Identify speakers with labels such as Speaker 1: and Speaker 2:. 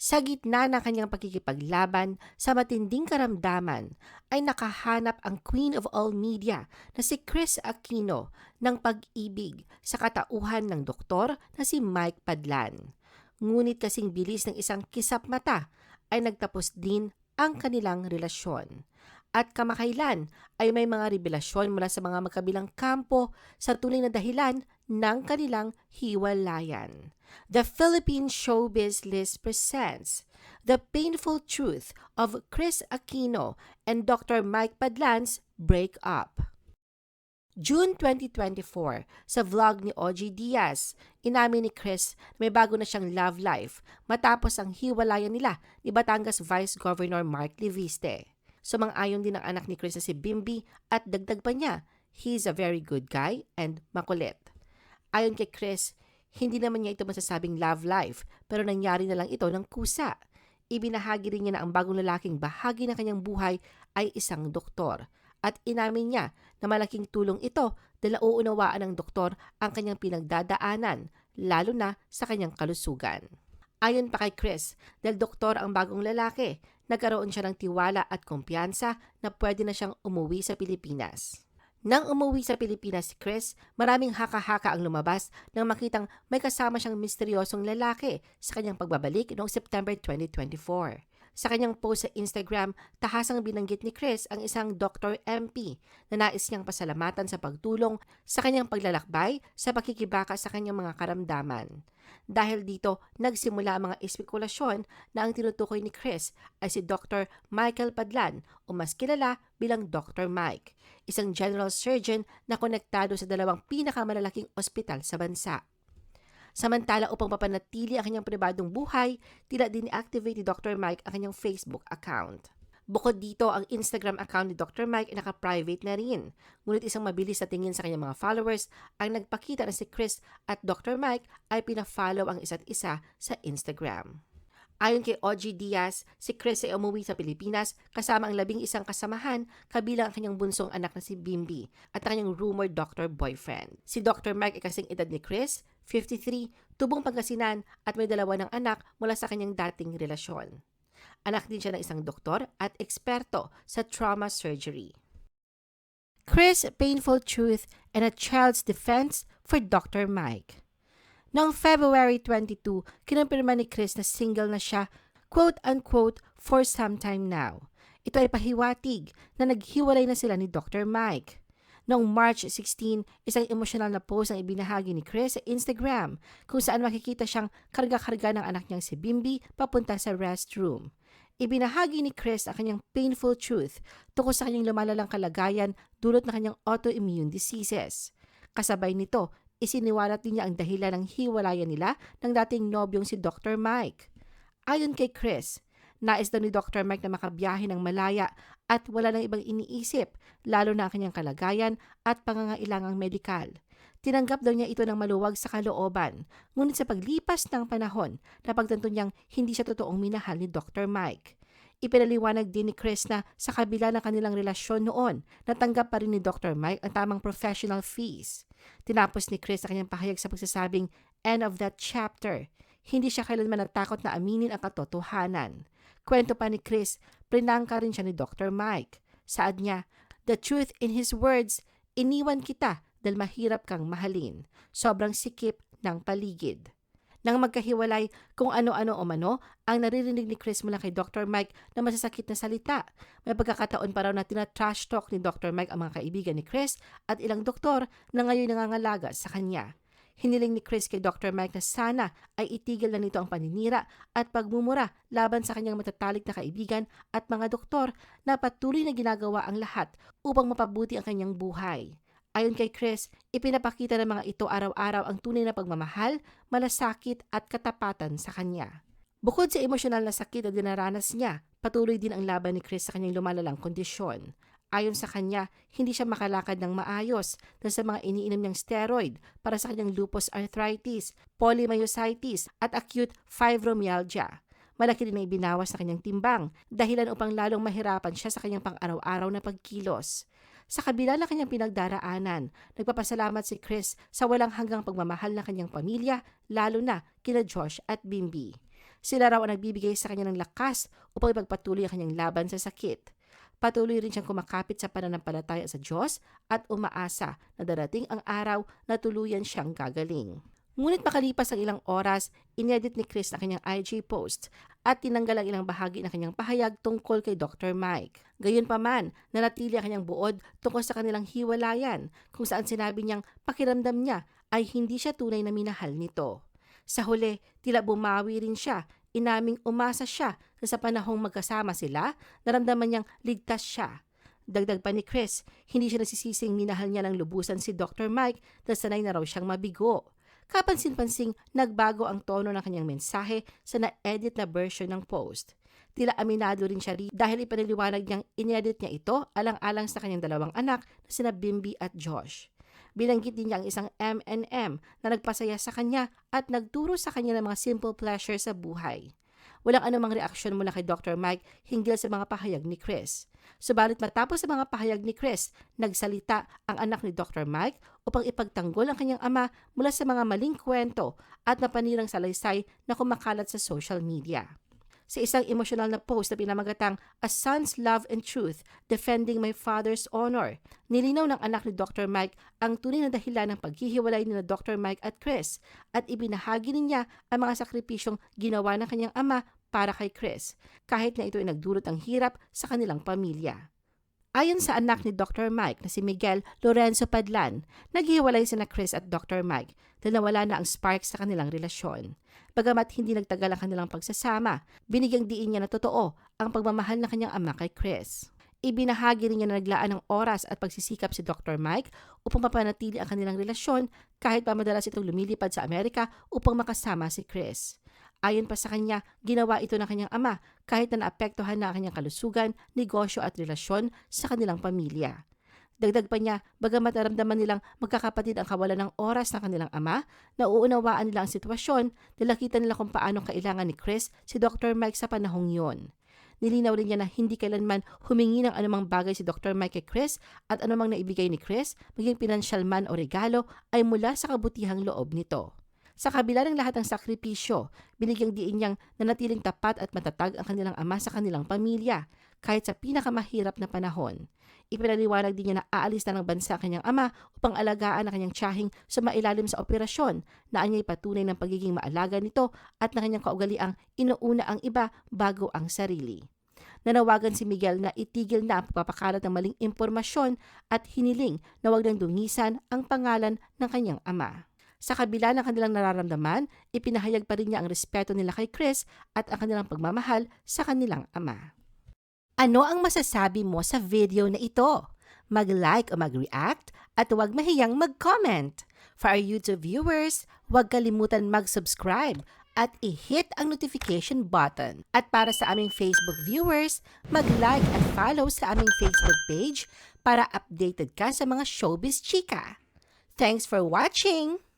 Speaker 1: Sa gitna ng kanyang pagkikipaglaban sa matinding karamdaman, ay nakahanap ang Queen of All Media na si Chris Aquino ng pag-ibig sa katauhan ng doktor na si Mike Padlan. Ngunit kasing bilis ng isang kisap mata ay nagtapos din ang kanilang relasyon. At kamakailan ay may mga revelasyon mula sa mga magkabilang kampo sa tunay na dahilan ng kanilang hiwalayan. The Philippine Showbiz List presents The Painful Truth of Chris Aquino and Dr. Mike Padlan's Breakup. June 2024, sa vlog ni OG Diaz, inamin ni Chris na may bago na siyang love life matapos ang hiwalayan nila ni Batangas Vice Governor Mark Leviste. Sumang-ayon din ang anak ni Chris na si Bimby at dagdag pa niya, he's a very good guy and makulit. Ayon kay Chris, hindi naman niya ito masasabing love life pero nangyari na lang ito ng kusa. Ibinahagi rin niya na ang bagong lalaking bahagi ng kanyang buhay ay isang doktor at inamin niya na malaking tulong ito dahil nauunawaan ng doktor ang kanyang pinagdadaanan lalo na sa kanyang kalusugan. Ayon pa kay Chris, dahil doktor ang bagong lalaki, nagkaroon siya ng tiwala at kumpiyansa na pwede na siyang umuwi sa Pilipinas. Nang umuwi sa Pilipinas si Chris, maraming haka-haka ang lumabas nang makitang may kasama siyang misteryosong lalaki sa kanyang pagbabalik noong September 2024. Sa kanyang post sa Instagram, tahasang binanggit ni Chris ang isang Dr. MP na nais niyang pasalamatan sa pagtulong sa kanyang paglalakbay sa pakikibaka sa kanyang mga karamdaman. Dahil dito, nagsimula ang mga espekulasyon na ang tinutukoy ni Chris ay si Dr. Michael Padlan o mas kilala bilang Dr. Mike, isang general surgeon na konektado sa dalawang pinakamalalaking ospital sa bansa. Samantala upang mapanatili ang kanyang pribadong buhay, tila din-activate ni Dr. Mike ang kanyang Facebook account. Bukod dito, ang Instagram account ni Dr. Mike ay naka-private na rin. Ngunit isang mabilis na tingin sa kanyang mga followers ang nagpakita na si Chris at Dr. Mike ay pina-follow ang isa't isa sa Instagram. Ayon kay OG Diaz, si Chris ay umuwi sa Pilipinas kasama ang labing isang kasamahan kabilang ang kanyang bunsong anak na si Bimby at ang kanyang rumored doctor boyfriend. Si Dr. Mike ay kasing edad ni Chris, 53, tubong Pangasinan at may dalawa ng anak mula sa kanyang dating relasyon. Anak din siya ng isang doktor at eksperto sa trauma surgery. Chris, Painful Truth and a Child's Defense for Dr. Mike. Noong February 22, kinumpirma ni Chris na single na siya, quote-unquote, for some time now. Ito ay pahiwatig na naghiwalay na sila ni Dr. Mike. Noong March 16, isang emosyonal na post ang ibinahagi ni Chris sa Instagram kung saan makikita siyang karga-karga ng anak niyang si Bimby papunta sa restroom. Ibinahagi ni Chris ang kanyang painful truth tungkol sa kanyang lumalalang kalagayan dulot ng kanyang autoimmune diseases. Kasabay nito, isiniwalat din niya ang dahilan ng hiwalayan nila ng dating nobyong si Dr. Mike. Ayon kay Chris, nais daw ni Dr. Mike na makabiyahe ng malaya at wala nang ibang iniisip, lalo na ang kanyang kalagayan at pangangailangang medikal. Tinanggap daw niya ito ng maluwag sa kalooban, ngunit sa paglipas ng panahon, napagtanto niyang hindi siya totoong minahal ni Dr. Mike. Ipinaliwanag din ni Chris na sa kabila ng kanilang relasyon noon, natanggap pa rin ni Dr. Mike ang tamang professional fees. Tinapos ni Chris ang kanyang pahayag sa pagsasabing, end of that chapter. Hindi siya kailanman natakot na aminin ang katotohanan. Kwento pa ni Chris, prinangka rin siya ni Dr. Mike. Saad niya, the truth in his words, iniwan kita dahil mahirap kang mahalin. Sobrang sikip ng paligid. Nang magkahiwalay kung ano-ano o mano, ang naririnig ni Chris mula kay Dr. Mike na masasakit na salita. May pagkakataon pa raw na tina-trash talk ni Dr. Mike ang mga kaibigan ni Chris at ilang doktor na ngayon nangangalaga sa kanya. Hiniling ni Chris kay Dr. Mike na sana ay itigil na nito ang paninira at pagmumura laban sa kanyang matatalik na kaibigan at mga doktor na patuloy na ginagawa ang lahat upang mapabuti ang kanyang buhay. Ayon kay Chris, ipinapakita ng mga ito araw-araw ang tunay na pagmamahal, malasakit at katapatan sa kanya. Bukod sa emosyonal na sakit na dinaranas niya, patuloy din ang laban ni Chris sa kanyang lumalalang kondisyon. Ayon sa kanya, hindi siya makalakad ng maayos dahil sa mga iniinom niyang steroid para sa kanyang lupus arthritis, polymyositis at acute fibromyalgia. Malaki din ang ibinawas sa kanyang timbang, dahilan upang lalong mahirapan siya sa kanyang pang-araw-araw na pagkilos. Sa kabila ng kanyang pinagdaraanan, nagpapasalamat si Chris sa walang hanggang pagmamahal ng kanyang pamilya, lalo na kina Josh at Bimby. Sila raw ang nagbibigay sa kanya ng lakas upang ipagpatuloy ang kanyang laban sa sakit. Patuloy rin siyang kumakapit sa pananampalataya sa Diyos at umaasa na darating ang araw na tuluyan siyang gagaling. Ngunit makalipas ang ilang oras, inedit ni Chris ang kanyang IG post at tinanggal ang ilang bahagi ng kanyang pahayag tungkol kay Dr. Mike. Gayunpaman, nanatili ang kanyang buod tungkol sa kanilang hiwalayan kung saan sinabi niyang pakiramdam niya ay hindi siya tunay na minahal nito. Sa huli, tila bumawi rin siya. Inaming umasa siya na sa panahong magkasama sila, naramdaman niyang ligtas siya. Dagdag pa ni Chris, hindi siya nasisising minahal niya ng lubusan si Dr. Mike dahil sanay na raw siyang mabigo. Kapansin-pansing nagbago ang tono ng kanyang mensahe sa na-edit na version ng post. Tila aminado rin siya rin dahil ipaniliwanag niyang inedit niya ito alang-alang sa kanyang dalawang anak na sina Bimby at Josh. Binanggit din niya ang isang M&M na nagpasaya sa kanya at nagturo sa kanya ng mga simple pleasure sa buhay. Walang anumang reaksyon mula kay Dr. Mike hinggil sa mga pahayag ni Chris. Subalit matapos sa mga pahayag ni Chris, nagsalita ang anak ni Dr. Mike upang ipagtanggol ang kanyang ama mula sa mga maling kwento at napanirang salaysay na kumakalat sa social media sa isang emosyonal na post na pinamagatang A Son's Love and Truth, Defending My Father's Honor. Nilinaw ng anak ni Dr. Mike ang tunay na dahilan ng paghihiwalay ni Dr. Mike at Chris at ibinahagi niya ang mga sakripisyong ginawa ng kanyang ama para kay Chris, kahit na ito ay nagdulot ng hirap sa kanilang pamilya. Ayon sa anak ni Dr. Mike na si Miguel Lorenzo Padlan, naghiwalay sina Chris at Dr. Mike dahil nawala na ang spark sa kanilang relasyon. Bagamat hindi nagtagal ang kanilang pagsasama, binigyang diin niya na totoo ang pagmamahal ng kanyang ama kay Chris. Ibinahagi rin niya na naglaan ng oras at pagsisikap si Dr. Mike upang mapanatili ang kanilang relasyon kahit pa madalas itong lumilipad sa Amerika upang makasama si Chris. Ayon pa sa kanya, ginawa ito ng kanyang ama kahit na naapektuhan na ang kanyang kalusugan, negosyo at relasyon sa kanilang pamilya. Dagdag pa niya, bagamat naramdaman nilang magkakapatid ang kawalan ng oras ng kanilang ama, nauunawaan nila ang sitwasyon dahil nila kung paano kailangan ni Chris si Dr. Mike sa panahong yon. Nilinaw rin niya na hindi kailanman humingi ng anumang bagay si Dr. Mike kay Chris at anumang naibigay ni Chris, maging pinansyal man o regalo, ay mula sa kabutihang loob nito. Sa kabila ng lahat ng sakripisyo, binigyang diin niyang nanatiling tapat at matatag ang kanilang ama sa kanilang pamilya, kahit sa pinakamahirap na panahon. Ipinaliwanag din niya na aalis na ng bansa ang kanyang ama upang alagaan ang kanyang tiyahing sa mailalim sa operasyon na anya'y patunay ng pagiging maalaga nito at na kanyang kaugaliang inuuna ang iba bago ang sarili. Nanawagan si Miguel na itigil na ang pagpapakalat ng maling impormasyon at hiniling na wag nang dungisan ang pangalan ng kanyang ama. Sa kabila ng kanilang nararamdaman, ipinahayag pa rin niya ang respeto nila kay Chris at ang kanilang pagmamahal sa kanilang ama. Ano ang masasabi mo sa video na ito? Mag-like o mag-react at huwag mahiyang mag-comment. For our YouTube viewers, huwag kalimutan mag-subscribe at i-hit ang notification button. At para sa aming Facebook viewers, mag-like at follow sa aming Facebook page para updated ka sa mga showbiz chika. Thanks for watching!